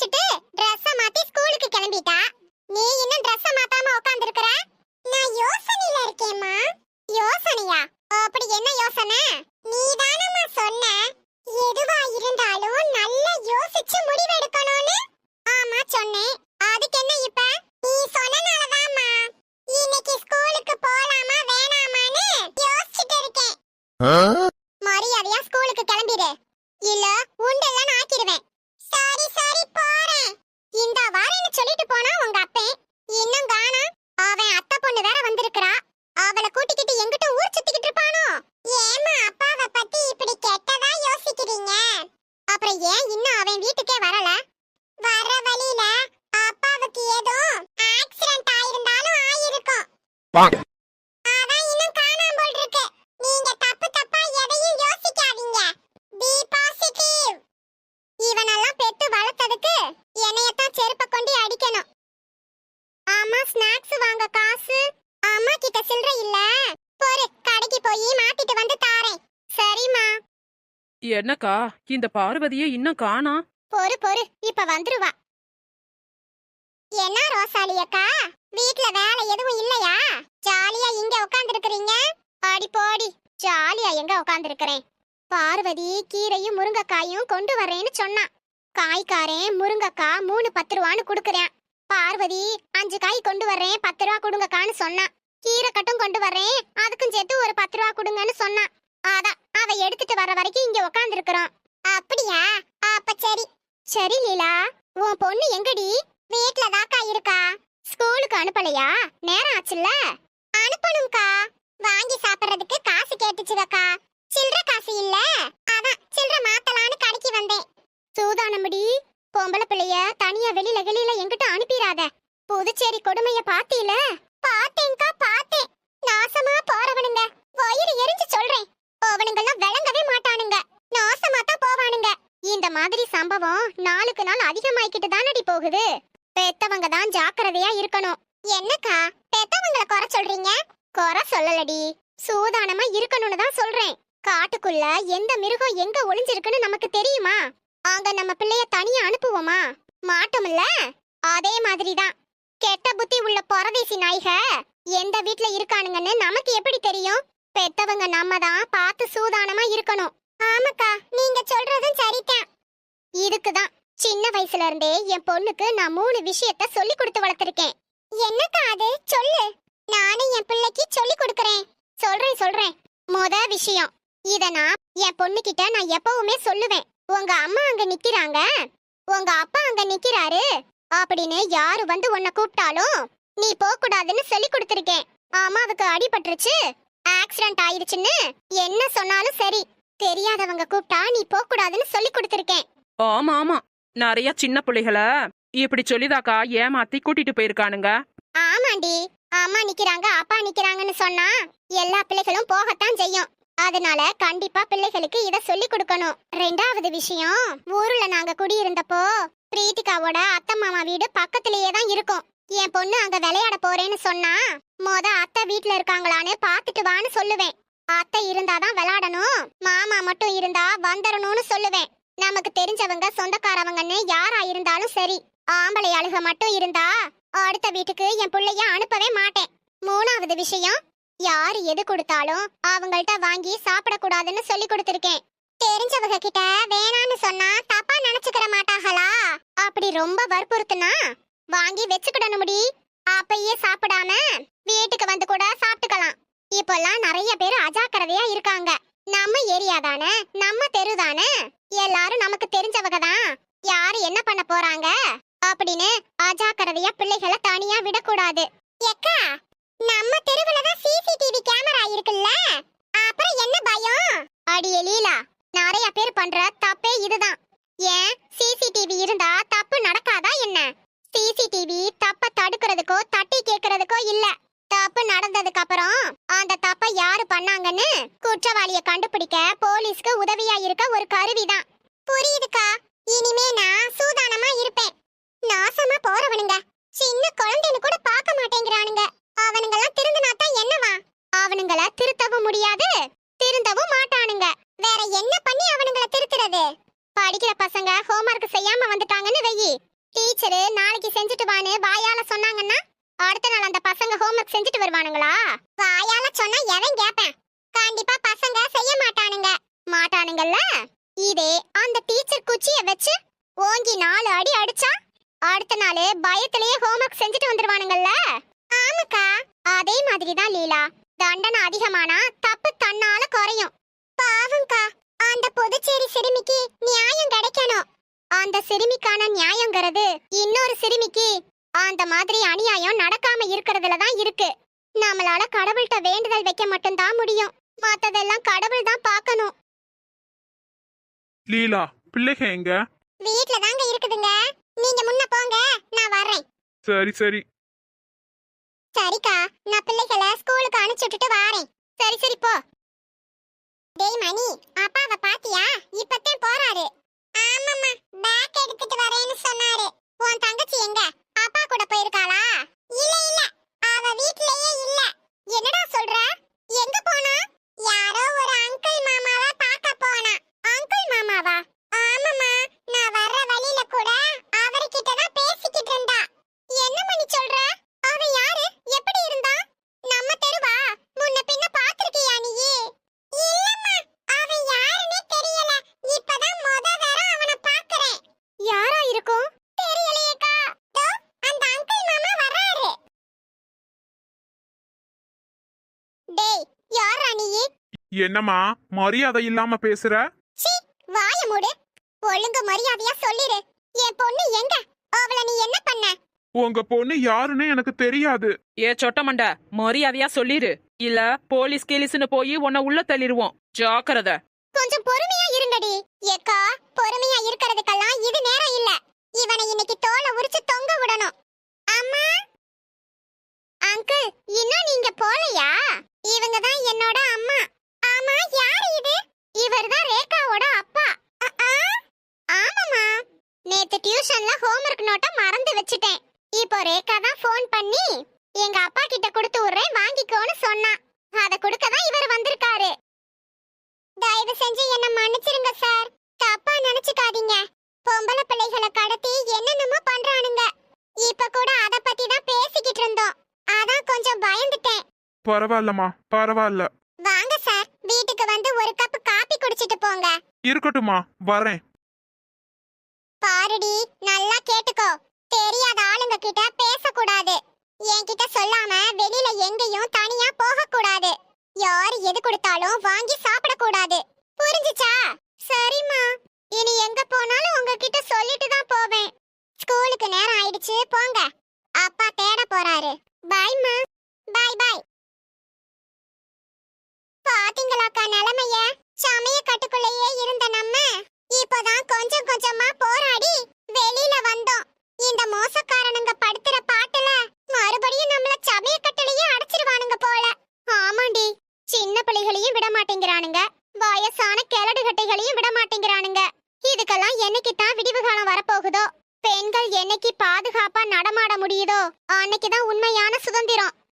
குளிச்சிட்டு Dress மாத்தி ஸ்கூலுக்கு கிளம்பிட்டா? நீ இன்னும் Dress மாத்தாம உட்கார்ந்திருக்கற நான் யோசனையில இருக்கேம்மா. யோசனையா? அப்படி என்ன யோசனை? நீ தானம்மா சொன்ன. எதுவா இருந்தாலும் நல்லா யோசிச்சு முடிவெடுக்கணும்னு? ஆமா சொன்னேன். அதுக்கு என்ன இப்ப? நீ சொன்னனாலதாம்மா. இன்னைக்கு ஸ்கூலுக்கு போலாமா வேணாமான்னு யோசிச்சுட்டு இருக்கேன். மரியாதையா பாசிட்டிவ் இவனெல்லாம் பெத்து வளர்த்ததுக்கு என்னையத்தான் செருப்ப கொண்டு அடிக்கணும். ஆமா ஸ்நாக்ஸ் வாங்க காசு. அம்மா கிட்ட சில்லறை இல்ல. பொறு கடைக்கு போய் மாத்திட்டு வந்து தாரேன். சரிம்மா. என்னக்கா இந்த பார்வதியை இன்னும் காணா? பொறு பொறு இப்ப வந்துருவா. என்ன ரோசாலி அக்கா வீட்ல வேலை எதுவும் இல்லையா? ஜாலியா இங்க உட்கார்ந்திருக்கறீங்க அடி போடி ஜாலியா எங்க உட்கார்ந்திருக்கறேன் பார்வதி கீரையும் முருங்கைக்காயும் கொண்டு வரேன்னு சொன்னான் காய்காரன் முருங்கைக்காய் மூணு பத்து ரூபான்னு கொடுக்குறேன். பார்வதி அஞ்சு காய் கொண்டு வர்றேன் பத்து ரூபா கொடுங்கக்கான்னு சொன்னான் கீரை கட்டும் கொண்டு வர்றேன் அதுக்கும் சேர்த்து ஒரு பத்து ரூபா கொடுங்கன்னு சொன்னான் அதான் அவ எடுத்துட்டு வர வரைக்கும் இங்க உட்கார்ந்திருக்கிறோம் அப்படியா? அப்ப சரி. சரி லீலா உன் பொண்ணு எங்கடி? வீட்ல தாக்கா இருக்கா? ஸ்கூலுக்கு அனுப்பலையா? நேரம் ஆச்சுல்ல? அனுப்பணும்க்கா. வாங்கி சாப்பிடுறதுக்கு காசு கேட்டுச்சுவக்கா சில்லற காசு இல்ல. அதான் சில்லற மாத்தலான்னு கடைக்கு வந்தேன். சூதானம்படி பொம்பளை பிள்ளைய தனியா வெளியில வெளியில எங்கிட்ட அனுப்பிடாத. புதுச்சேரி கொடுமைய பாத்தீல? பாத்தேன்க்கா பார்த்தேன் நாசமா போறவனுங்க. வயிறு எரிஞ்சு சொல்றேன். அவனுங்கெல்லாம் விளங்கவே மாட்டானுங்க. நாசமா தான் போவானுங்க. இந்த மாதிரி சம்பவம் நாளுக்கு நாள் அதிகமாய்க்கிட்டு தானடி போகுது. பெத்தவங்க தான் ஜாக்கிரதையா இருக்கணும். என்னக்கா பெத்தவங்கள குறை சொல்றீங்க? குறை சொல்லலடி. சூதானமா இருக்கணும்னு தான் சொல்றேன். காட்டுக்குள்ள எந்த மிருகம் எங்க ஒளிஞ்சிருக்குன்னு நமக்கு தெரியுமா? அங்க நம்ம பிள்ளைய தனியா அனுப்புவோமா? மாட்டோம்ல? அதே மாதிரி தான் கெட்ட புத்தி உள்ள பரதேசி நாய்க எந்த வீட்ல இருக்கானுங்கன்னு நமக்கு எப்படி தெரியும்? பெத்தவங்க நம்ம தான் பார்த்து சூதானமா இருக்கணும். ஆமாக்கா நீங்க சொல்றதும் சரிதான். இதுக்குதான். சின்ன வயசுல இருந்தே என் பொண்ணுக்கு நான் மூணு விஷயத்த சொல்லி கொடுத்து வளர்த்திருக்கேன். என்னக்கா அது சொல்லு. நானும் என் பிள்ளைக்கு சொல்லி கொடுக்கறேன். சொல்றேன் சொல்றேன். முத விஷயம். இத நான் என் பொண்ணு கிட்ட நான் எப்பவுமே சொல்லுவேன். உங்க அம்மா அங்க நிக்கிறாங்க. உங்க அப்பா அங்க நிக்கிறாரு. அப்படின்னு யாரு வந்து உன்னை கூப்பிட்டாலும் நீ போக கூடாதுன்னு சொல்லி கொடுத்துருக்கேன் அம்மாவுக்கு அடிபட்டுருச்சு. ஆக்சிடென்ட் ஆயிருச்சுன்னு என்ன சொன்னாலும் சரி. தெரியாதவங்க கூப்பிட்டா நீ போக கூடாதுன்னு சொல்லி கொடுத்துருக்கேன். ஆமா ஆமா. நிறைய சின்ன பிள்ளைகளை இப்படி சொல்லிதாக்கா ஏமாத்தி கூட்டிட்டு போயிருக்கானுங்க. ஆமாண்டி. அம்மா நிக்கிறாங்க அப்பா நிக்கிறாங்கன்னு சொன்னா எல்லா பிள்ளைகளும் போகத்தான் செய்யும். அதனால கண்டிப்பா பிள்ளைகளுக்கு இத சொல்லி கொடுக்கணும். ரெண்டாவது விஷயம் ஊர்ல நாங்க குடியிருந்தப்போ பிரீத்திகாவோட அத்தை மாமா வீடு பக்கத்திலேயே தான் இருக்கும். என் பொண்ணு அங்க விளையாட போறேன்னு சொன்னா மொத அத்தை வீட்ல இருக்காங்களான்னு பாத்துட்டு வான்னு சொல்லுவேன். அத்தை இருந்தாதான் விளையாடணும் மாமா மட்டும் இருந்தா வந்துடணும்னு சொல்லுவேன். நமக்கு தெரிஞ்சவங்க சொந்தக்காரவங்கன்னு யாரா இருந்தாலும் சரி. ஆம்பளை அழுக மட்டும் இருந்தா அடுத்த வீட்டுக்கு என் பிள்ளைய அனுப்பவே மாட்டேன். மூணாவது விஷயம் யார் எது கொடுத்தாலும் அவங்கள்ட்ட வாங்கி சாப்பிடக்கூடாதுன்னு சொல்லி கொடுத்துருக்கேன். தெரிஞ்சவங்க கிட்ட வேணான்னு சொன்னா தப்பா நினைச்சுக்கிற மாட்டாங்களா? அப்படி ரொம்ப வற்புறுத்துனா வாங்கி வச்சுக்கிடணும் முடி. அப்பயே சாப்பிடாம வீட்டுக்கு வந்து கூட சாப்பிட்டுக்கலாம். இப்பெல்லாம் நிறைய பேர் அஜாக்கிரதையா இருக்காங்க. நம்ம ஏரியா தானே நம்ம தெரு தானே. எல்லாரும் நமக்கு தெரிஞ்சவங்க தான். யாரு என்ன பண்ண போறாங்க? அப்படின்னு அஜாக்கிரதையா பிள்ளைகளை தனியா விடக்கூடாது. எக்கா நம்ம தெருவுல தான் சிசிடிவி கேமரா இருக்குல்ல? அப்புறம் என்ன பயம்? அடியே லீலா நிறைய பேர் பண்ற தப்பே இதுதான். ஏன் சிசிடிவி இருந்தா தப்பு நடக்காதா என்ன? சிசிடிவி தப்ப தடுக்கிறதுக்கோ தட்டி கேக்குறதுக்கோ இல்ல. தப்பு நடந்ததுக்கு அப்புறம் அந்த தப்ப யாரு பண்ணாங்கன்னு குற்றவாளிய கண்டுபிடிக்க போலீஸ்க்கு உதவியா இருக்க ஒரு கருவிதான். புரியுதுக்கா? இனிமே நான் சூதா நாசமா போறவனுங்க. சின்ன குழந்தைன்னு கூட பார்க்க மாட்டேங்கிறானுங்க. அவனுங்கெல்லாம் திருந்தினா தான் என்னவா? அவனுங்கள திருத்தவும் முடியாது திருந்தவும் மாட்டானுங்க. வேற என்ன பண்ணி அவனுங்கள திருத்துறது? படிக்கிற பசங்க ஹோம்ஒர்க் செய்யாம வந்துட்டாங்கன்னு வெயி. டீச்சரு நாளைக்கு செஞ்சுட்டு வான்னு வாயால சொன்னாங்கன்னா அடுத்த நாள் அந்த பசங்க ஹோம்ஒர்க் செஞ்சுட்டு வருவானுங்களா? வாயால சொன்னா எவன் கேப்பேன்? கண்டிப்பா பசங்க செய்ய மாட்டானுங்க. மாட்டானுங்கல்ல? இதே அந்த டீச்சர் குச்சிய வச்சு ஓங்கி நாலு அடி அடிச்சா அடுத்த நாள் பயத்திலேயே ஹோம்வொர்க் செஞ்சுட்டு வந்துருவானுங்கல்ல? ஆமாக்கா. அதே மாதிரி தான் லீலா. தண்டனை அதிகமானா தப்பு தன்னால குறையும். பாவம்க்கா. அந்த புதுச்சேரி சிறுமிக்கு நியாயம் கிடைக்கணும். அந்த சிறுமிக்கான நியாயங்கிறது இன்னொரு சிறுமிக்கு அந்த மாதிரி அநியாயம் நடக்காம இருக்கிறதுல தான் இருக்கு. நம்மளால கடவுள்கிட்ட வேண்டுதல் வைக்க மட்டும்தான் முடியும். மத்ததெல்லாம் கடவுள் தான் பார்க்கணும். லீலா பிள்ளைக எங்க? வீட்ல தாங்க இருக்குதுங்க. நீங்க முன்ன போங்க நான் வர்றேன். சரி சரி. சரிக்கா நான் பிள்ளைகளை ஸ்கூலுக்கு அனுப்பிச்சு விட்டுட்டு வாரேன். சரி சரி போ. டேய் மணி அப்பாவை பாத்தியா? இப்பதான் போறாரு. ஆமாம்மா பேக் எடுத்துட்டு வரேன்னு சொன்னாரு. உன் தங்கச்சி எங்க? அப்பா கூட போயிருக்காளா? இல்ல இல்ல அவ வீட்லயே இல்ல. என்னடா சொல்ற? எங்க போனா யாரோ ஒரு அங்கிள் மாமாவை பார்க்க போனா அங்கிள் மாமாவா ஆமாம்மா நான் வர்ற வழியில கூட அவர்கிட்ட தான் பேசிக்கிட்டு இருந்தா என்ன மணி சொல்ற அவ யாரு எப்படி இருந்தா நம்ம தெருவா முன்ன பின்ன பாத்திருக்கியா நீ இல்லம்மா அவ யாருன்னே தெரியல இப்பதான் முத தடவை அவன பாக்குறேன் யாரா இருக்கும் தெரியலையேக்கா தோ அந்த அங்கிள் மாமா வர்றாரு டேய் யாரா நீ என்னம்மா மரியாதை இல்லாம பேசுற? சீ வாய மூடு. ஒழுங்கு மரியாதையா சொல்லிரு. என் பொண்ணு எங்க? அவள நீ என்ன பண்ண? உங்க பொண்ணு யாருன்னு எனக்கு தெரியாது. ஏ சொட்டமண்ட மரியாதையா சொல்லிரு. இல்ல போலீஸ் கேலிஸ்னு போய் உன்னை உள்ள தள்ளிடுவோம் ஜாக்கிரதை. கொஞ்சம் பொறுமையா இருங்கடி. ஏக்கா பொறுமையா இருக்கிறதுக்கெல்லாம் இது நேரம் இல்ல. இவனை இன்னைக்கு தோலை உரிச்சு தொங்க விடணும். அம்மா? அங்கிள் இன்னும் நீங்க போலையா? இவங்க தான் என்னோட அம்மா. ஆமா யார் இது? இவர்தான் ரேகாவோட அப்பா. ஆமாமா நேத்து டியூஷன்ல ஹோம்வொர்க் நோட்டை மறந்து வச்சிட்டேன். இப்போ ரேகா தான் ஃபோன் பண்ணி எங்க அப்பா கிட்ட கொடுத்து விடுறேன் வாங்கிக்கோன்னு சொன்னா. அத கொடுக்க தான் இவர் வந்திருக்காரு. தயவு செஞ்சு என்ன மன்னிச்சிருங்க சார். தப்பா நினைச்சுக்காதீங்க. பொம்பளை பிள்ளைகளை கடத்தி என்னென்னமோ பண்றானுங்க. இப்ப கூட அத பத்தி தான் பேசிக்கிட்டு இருந்தோம். அதான் கொஞ்சம் பயந்துட்டேன். பரவாயில்லம்மா பரவாயில்ல. வாங்க சார் வீட்டுக்கு வந்து ஒரு கப் காபி குடிச்சிட்டு போங்க. இருக்கட்டும்மா வரேன். பாருடி நல்லா கேட்டுக்கோ. தெரியாத ஆளுங்க கிட்ட பேசக்கூடாது. என்கிட்ட சொல்லாம வெளியில எங்கேயும் தனியா போக கூடாது யார் எது கொடுத்தாலும் வாங்கி சாப்பிட கூடாது புரிஞ்சுச்சா? சரிம்மா. இனி எங்க போனாலும் உங்ககிட்ட சொல்லிட்டு தான் போவேன். ஸ்கூலுக்கு நேரம் ஆயிடுச்சு போங்க. கட்டைகளையும் விட மாட்டேங்கிறானுங்க. இதுக்கெல்லாம் என்னைக்கு தான் விடிவு காலம் வரப்போகுதோ? பெண்கள் என்னைக்கு பாதுகாப்பா நடமாட முடியுதோ? அன்னைக்கு தான் உண்மையான சுதந்திரம்.